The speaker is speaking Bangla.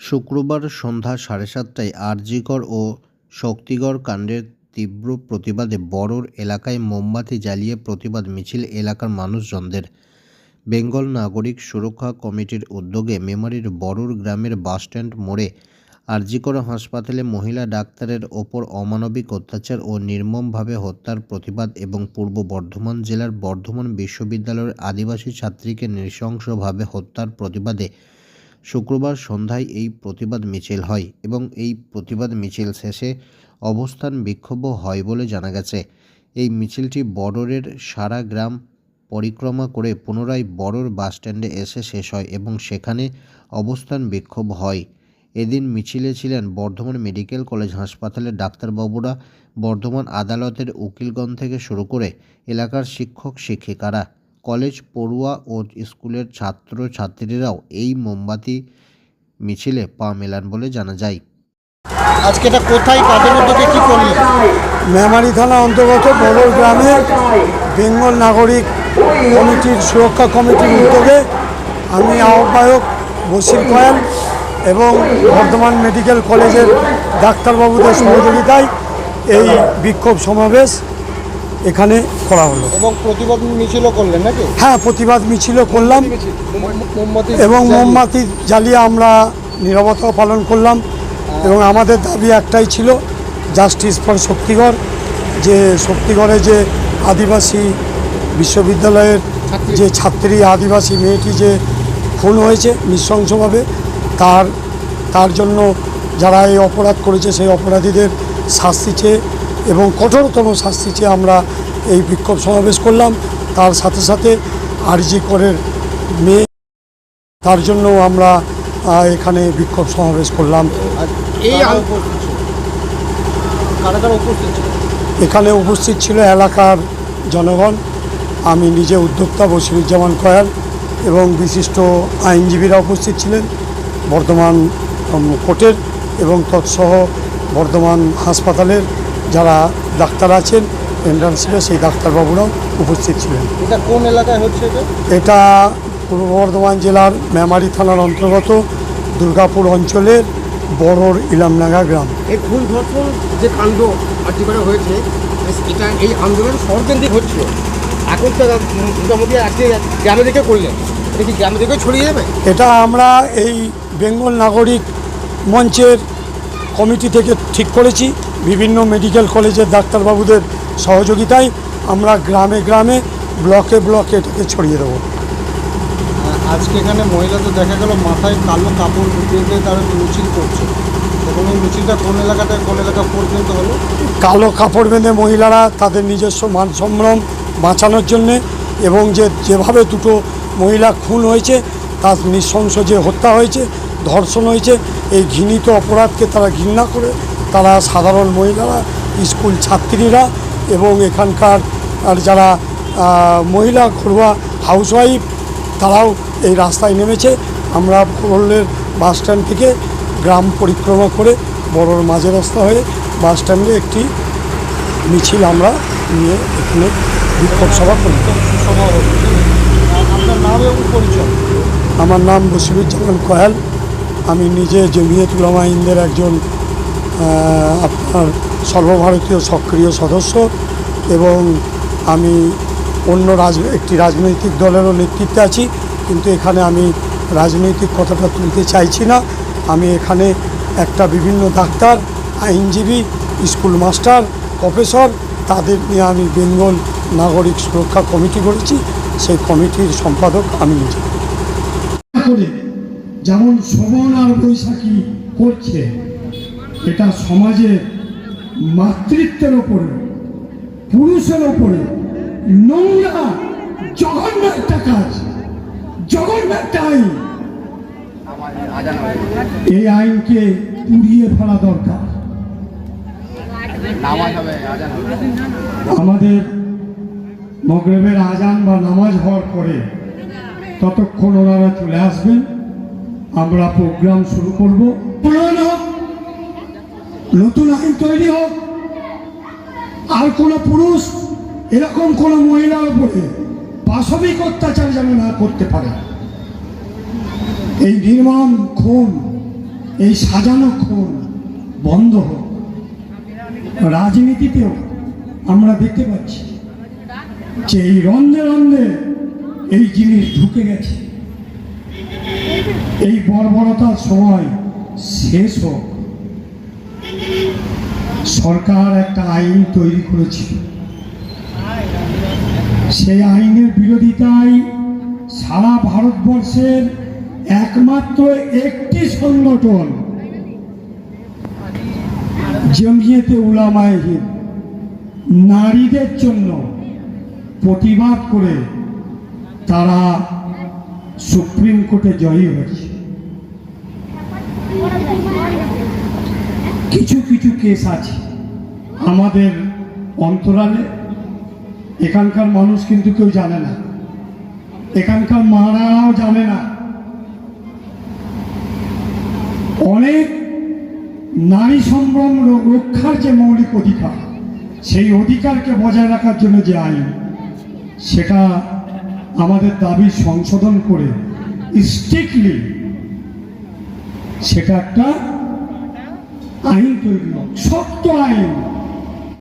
শুক্রবার সন্ধ্যা সাড়ে সাতটায় আরজিকর ও শক্তিগড় কাণ্ডের তীব্র প্রতিবাদে বড়োর এলাকায় মোমবাতি জ্বালিয়ে প্রতিবাদ মিছিল এলাকার মানুষজনদের। বেঙ্গল নাগরিক সুরক্ষা কমিটির উদ্যোগে মেমারির বড়োর গ্রামের বাসস্ট্যান্ড মোড়ে আরজিকর হাসপাতালে মহিলা ডাক্তারের ওপর অমানবিক অত্যাচার ও নির্মমভাবে হত্যার প্রতিবাদ এবং পূর্ব বর্ধমান জেলার বর্ধমান বিশ্ববিদ্যালয়ের আদিবাসী ছাত্রীকে নৃশংসভাবে হত্যার প্রতিবাদে শুক্রবার সন্ধ্যায় এই প্রতিবাদ মিছিল হয় এবং এই প্রতিবাদ মিছিল শেষে অবস্থান বিক্ষোভ হয় বলে জানা গেছে। এই মিছিলটি বড়রের সারা গ্রাম পরিক্রমা করে পুনরায় বড়র বাসস্ট্যান্ডে এসে শেষ হয় এবং সেখানে অবস্থান বিক্ষোভ হয়। এদিন মিছিলে ছিলেন বর্ধমান মেডিকেল কলেজ হাসপাতালের ডাক্তারবাবুরা। বর্ধমান আদালতের উকিলগণ থেকে শুরু করে এলাকার শিক্ষক শিক্ষিকারা কলেজ পড়ুয়া ও স্কুলের ছাত্র ছাত্রীরাও এই মোমবাতি মিছিলে পা মেলান বলে জানা যায়। আজকে এটা কোথায়? কাদের উদ্যোগে কি করলেন? মেমারি থানা অন্তর্গত বড় গ্রামে বেঙ্গল নাগরিক কমিটির সুরক্ষা কমিটির উদ্যোগে আমি আহ্বায়ক বসির কয়াল এবং বর্ধমান মেডিকেল কলেজের ডাক্তারবাবুদের সহযোগিতায় এই বিক্ষোভ সমাবেশ এখানে করা হলো। এবং প্রতিবাদ মিছিলও করলেন নাকি? হ্যাঁ প্রতিবাদ মিছিল করলাম। এবং মোমবাতি জ্বালিয়ে আমরা নিরবতা পালন করলাম। এবং আমাদের দাবি একটাই ছিল জাস্টিস ফর শক্তিগড় যে শক্তিগড়ে যে আদিবাসী বিশ্ববিদ্যালয়ের যে ছাত্রী আদিবাসী মেয়েটি যে খুন হয়েছে নৃশংসভাবে তার তার জন্য যারা এই অপরাধ করেছে সেই অপরাধীদের শাস্তি চেয়ে এবং কঠোরতম শাস্তি চেয়ে আমরা এই বিক্ষোভ সমাবেশ করলাম। তার সাথে সাথে আরজি করের মেয়ে তার জন্য আমরা এখানে বিক্ষোভ সমাবেশ করলাম। এই এখানে উপস্থিত ছিল এলাকার জনগণ। আমি নিজে উদ্যোক্তা বসিরুজ্জামান কয়াল এবং বিশিষ্ট আইনজীবীরা উপস্থিত ছিলেন বর্ধমান কোর্টের এবং তৎসহ বর্ধমান হাসপাতালের যারা ডাক্তার আছেন এন্ট্রান্সিপে সেই ডাক্তারবাবুরাও উপস্থিত ছিলেন। এটা কোন এলাকায় হচ্ছে এটা? পূর্ব বর্ধমান জেলার মেমারি থানার অন্তর্গত দুর্গাপুর অঞ্চলের বড়র ইলামনাগা গ্রাম। এই খুন ধর্ষণ যে কাণ্ড আর্টিবারে হয়েছে এটা এই আন্দোলন শহরকেন্দ্রিক হচ্ছিল এখন তো মোটামুটি আজকে গ্রামে দিকে করলেন। এটা কি গ্রামে দিকে ছড়িয়ে যাবে? এটা আমরা এই বেঙ্গল নাগরিক মঞ্চের কমিটি থেকে ঠিক করেছি। বিভিন্ন মেডিকেল কলেজের ডাক্তারবাবুদের সহযোগিতায় আমরা গ্রামে গ্রামে ব্লকে ব্লকে এটাকে ছড়িয়ে দেবো। আজকে এখানে মহিলা তো দেখা গেল মাথায় কালো কাপড় বেঁধে তারা মিছিল করছে। এবং এই মিছিলটা কোন এলাকা থেকে কোন এলাকা পর্যন্ত হলো? কালো কাপড় বেঁধে মহিলারা তাদের নিজস্ব মান সম্ভ্রম বাঁচানোর জন্যে এবং যে যেভাবে দুটো মহিলা খুন হয়েছে তার নৃশংস যে হত্যা হয়েছে ধর্ষণ হয়েছে এই ঘৃণিত অপরাধকে তারা ঘৃণা করে তারা সাধারণ মহিলারা স্কুল ছাত্রীরা এবং এখানকার আর যারা মহিলা ঘরোয়া হাউসওয়াইফ তারাও এই রাস্তায় নেমেছে। আমরা পুরুলের বাস স্ট্যান্ড থেকে গ্রাম পরিক্রমা করে বড়োর মাঝে রাস্তা হয়ে বাস স্ট্যান্ডে একটি মিছিল আমরা নিয়ে এখানে বিক্ষোভ সভা করি। আমার নাম বসিরুজ্জামান কয়াল আমি নিজে জমিয়ত উলামা ইন্দের একজন আপনার সর্বভারতীয় সক্রিয় সদস্য এবং আমি অন্য রাজ একটি রাজনৈতিক দলেরও নেতৃত্বে আছি, কিন্তু এখানে আমি রাজনৈতিক কথাটা তুলতে চাইছি না। আমি এখানে একটা বিভিন্ন ডাক্তার, আইনজীবী, স্কুল মাস্টার, প্রফেসর, তাদের নিয়ে আমি বেঙ্গল নাগরিক সুরক্ষা কমিটি করেছি, সেই কমিটির সম্পাদক আমি নিজে। যেমন শ্রবণ আর বৈশাখী করছে এটা সমাজের মাতৃত্বের ওপরে পুরুষের ওপরে নোংরা জঘন্য একটা কাজ জঘন্য একটা আইন। এই আইনকে পুড়িয়ে ফেলা দরকার। আমাদের মগরেবের আজান বা নামাজ হওয়ার পরে ততক্ষণ ওনারা চলে আসবেন। আমরা প্রোগ্রাম শুরু করব। নতুন আইন তৈরি হোক। আর কোনো পুরুষ, এরকম কোনো মহিলার উপরে পাশবিক অত্যাচার যেন না করতে পারে। এই নির্মম খুন, এই সাজানো খুন বন্ধ হোক। রাজনীতিতেও আমরা দেখতে পাচ্ছি যে এই রন্ধে রন্ধে এই জিনিস ঢুকে গেছে। এই বর্বরতার সময় শেষ হোক। সরকার একটা আইন তৈরি করেছিল। সেই আইনের বিরোধিতায় সারা ভারতবর্ষের একমাত্র একটি সংগঠন জমিয়েতে উলামায়ে নারীদের জন্য প্রতিবাদ করে তারা সুপ্রিম কোর্টে জয়ী হয়েছে। কিছু কেস আছে। আমাদের অন্তরালে এখানকার মানুষ কিন্তু কেউ জানে না। এখানকার মারাও জানে না। অনেক নারী সম্ভ্রম রক্ষার যে মৌলিক অধিকার, সেই অধিকারকে বজায় রাখার জন্য যে আইন, সেটা আমাদের দাবি সংশোধন করে স্ট্রিক্টলি সেটা একটা আইন তৈরি শক্ত আইন।